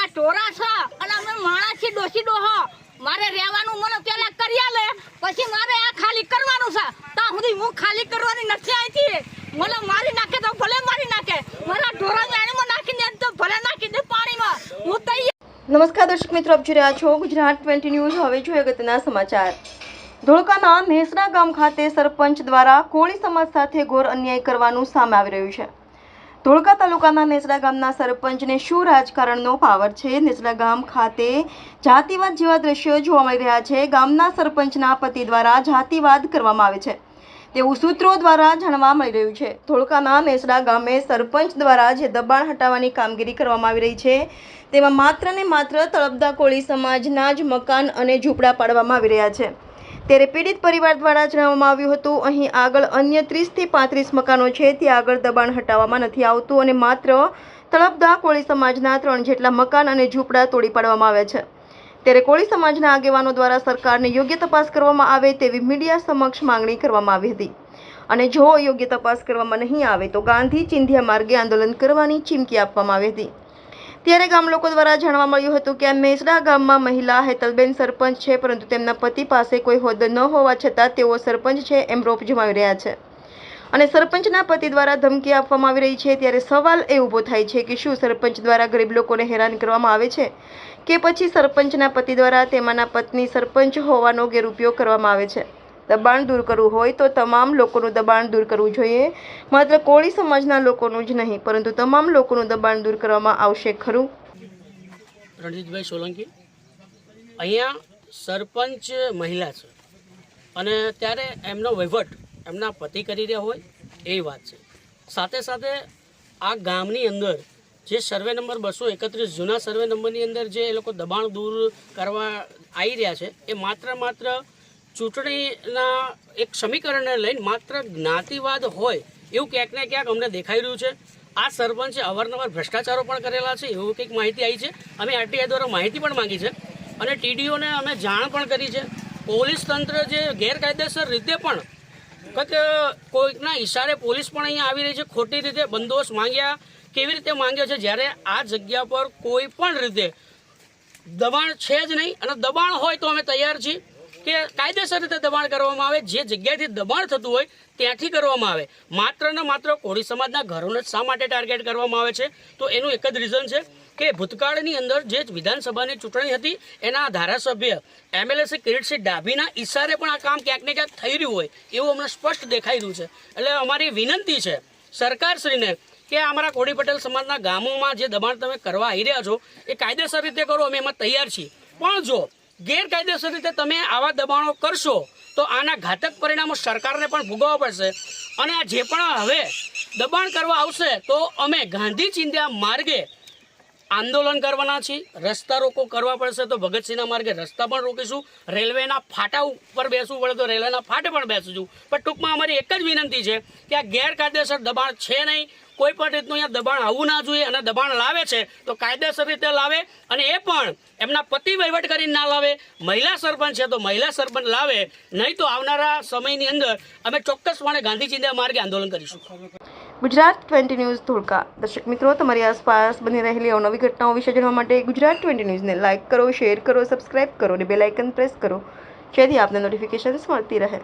મારા ટોરા છે અને અમે માણસથી ડોસી ડોહો મારે રહેવાનું મને પેલા કર્યા લે પછી મારે આ ખાલી કરવાનું છે. ત્યાં સુધી હું ખાલી કરવાની નથી આવીતી મને મારી નાખે તો ભલે મારી નાખે. મારા ઢોરા પાણીમાં નાખી દે તો ભલે નાખી દે પાણીમાં. હું તૈયાર નમસ્કાર દર્શક મિત્રો, આપ જોઈ રહ્યા છો ગુજરાત ટ્વેન્ટી ન્યૂઝ. હવે જોઈએ અગત્યના સમાચાર. ધોળકાના નેસડા ગામ ખાતે સરપંચ દ્વારા કોળી સમાજ સાથે ઘોર અન્યાય કરવાનું સામે આવી રહ્યું છે. ધોળકા તાલુકાના નેસડા ગામના સરપંચને શું રાજકારણનો પાવર છે? નેસડા ગામ ખાતે જાતિવાદ જેવા દ્રશ્યો જોવા મળી રહ્યા છે. ગામના સરપંચના પતિ દ્વારા જાતિવાદ કરવામાં આવે છે. તેવું સૂત્રો દ્વારા જાણવા મળી રહ્યું છે. ધોળકાના નેસડા ગામે સરપંચ દ્વારા જે દબાણ હટાવવાની કામગીરી કરવામાં આવી રહી છે, તેમાં માત્ર ને માત્ર તળપદા કોળી સમાજના જ મકાન અને ઝૂંપડા પાડવામાં આવી રહ્યા છે. ત્યારે પીડિત પરિવાર દ્વારા જણાવવામાં આવ્યું હતું, અહીં આગળ અન્ય ત્રીસથી પાંત્રીસ મકાનો છે, ત્યાં આગળ દબાણ હટાવવામાં નથી આવતું અને માત્ર તળપદા કોળી સમાજના ત્રણ જેટલા મકાન અને ઝૂંપડા તોડી પાડવામાં આવ્યા છે. ત્યારે કોળી સમાજના આગેવાનો દ્વારા સરકારને યોગ્ય તપાસ કરવામાં આવે તેવી મીડિયા સમક્ષ માંગણી કરવામાં આવી હતી. અને જો યોગ્ય તપાસ કરવામાં નહીં આવે તો ગાંધી ચિંધ્યા માર્ગે આંદોલન કરવાની ચીમકી આપવામાં આવી હતી. ત્યારે ગામ લોકો દ્વારા જાણવા મળ્યું હતું કે આ મેસડા ગામમાં મહિલા હેતલબેન સરપંચ છે, પરંતુ તેમના પતિ પાસે કોઈ હોદ્દો ન હોવા છતાં તેઓ સરપંચ છે એમ રોપ જમાવી રહ્યા છે. અને સરપંચના પતિ દ્વારા ધમકી આપવામાં આવી રહી છે ત્યારે સવાલ એ ઊભો થાય છે કે શું સરપંચ દ્વારા ગરીબ લોકોને હેરાન કરવામાં આવે છે કે પછી સરપંચના પતિ દ્વારા તેમાંના પત્ની સરપંચ હોવાનો ગેરઉપયોગ કરવામાં આવે છે? દબાણ દૂર કરવું હોય તો તમામ લોકોનું દબાણ દૂર કરવું જોઈએ. માત્ર કોળી સમાજના લોકોનું જ નહીં, પરંતુ તમામ લોકોનું દબાણ દૂર કરવામાં આવશે ખરું. રણજીતભાઈ સોલંકી, અહીંયા સરપંચ મહિલા છે અને ત્યારે એમનો વહીવટ એમના પતિ કરી રહ્યા હોય એ વાત છે. સાથે સાથે આ ગામની અંદર જે સર્વે નંબર બસો એકત્રીસ જૂના સર્વે નંબરની અંદર જે એ લોકો દબાણ દૂર કરવા આવી રહ્યા છે, એ માત્ર માત્ર ચૂંટણીના એક સમીકરણને લઈને માત્ર જ્ઞાતિવાદ હોય એવું ક્યાંક ને ક્યાંક અમને દેખાઈ રહ્યું છે. આ સરપંચે અવારનવાર ભ્રષ્ટાચારો પણ કરેલા છે, એવું કંઈક માહિતી આવી છે. અમે આરટીઆઈ દ્વારા માહિતી પણ માંગી છે અને ટીડીઓને અમે જાણ પણ કરી છે. પોલીસ તંત્ર જે ગેરકાયદેસર રીતે પણ કંઈક કોઈકના ઇશારે પોલીસ પણ અહીંયા આવી રહી છે, ખોટી રીતે બંદોબસ્ત માંગ્યા, કેવી રીતે માંગ્યો છે, જ્યારે આ જગ્યા પર કોઈ પણ રીતે દબાણ છે જ નહીં અને દબાણ હોય તો અમે તૈયાર છીએ. કે કાયદેસર રીતે દબાણ કરવામાં આવે, જે જગ્યાએથી દબાણ થતું હોય ત્યાંથી કરવામાં આવે. માત્ર ને માત્ર કોળી સમાજના ઘરોને શા માટે ટાર્ગેટ કરવામાં આવે છે? તો એનું એક જ રીઝન છે કે ભૂતકાળની અંદર જે વિધાનસભાની ચૂંટણી હતી, એના ધારાસભ્ય એમએલએ શ્રી કિરીટસિંહ ડાભીના ઈશારે પણ આ કામ ક્યાંક ને ક્યાંક થઈ રહ્યું હોય, એવું અમને સ્પષ્ટ દેખાઈ રહ્યું છે. એટલે અમારી વિનંતી છે સરકારશ્રીને કે અમારા કોળી પટેલ સમાજના ગામોમાં જે દબાણ તમે કરવા આવી રહ્યા છો, એ કાયદેસર રીતે કરો, અમે એમાં તૈયાર છીએ. પણ જો ગેરકાયદેસર રીતે તમે આવા દબાણો કરશો, તો આના ઘાતક પરિણામો સરકારને પણ ભોગવવા પડશે. અને આ જે પણ હવે દબાણ કરવા આવશે, તો અમે ગાંધી ચિંધ્યા માર્ગે આંદોલન કરવાના છીએ. રસ્તા રોકો કરવા પડશે, તો ભગતસિંહના માર્ગે રસ્તા પણ રોકીશું. રેલવેના ફાટા ઉપર બેસવું પડે, તો રેલવેના ફાટે પણ બેસીશું પણ ટૂંકમાં અમારી એક જ વિનંતી છે કે આ ગેરકાયદેસર દબાણ છે નહીં. કોઈ પણ રીતનું અહીંયા દબાણ આવવું ના જોઈએ અને દબાણ લાવે છે, તો કાયદેસર રીતે લાવે અને એ પણ એમના પતિ વહીવટ કરીને ના લાવે, મહિલા સરપંચ છે તો મહિલા સરપંચ લાવે, નહીં તો આવનારા સમયની અંદર અમે ચોક્કસપણે ગાંધી ચિંધ્યા માર્ગે આંદોલન કરીશું. Gujarat twenty news Dholka. દર્શક મિત્રો, તમારી આસપાસ બની રહેલી અવનવી ઘટનાઓ વિશે જાણવા માટે ગુજરાત ટ્વેન્ટી ન્યૂઝને લાઇક કરો, શેર કરો, સબસ્ક્રાઇબ કરો અને બેલ આઇકન પ્રેસ કરો. જેથી આપને નોટિફિકેશન્સ મળતી રહે.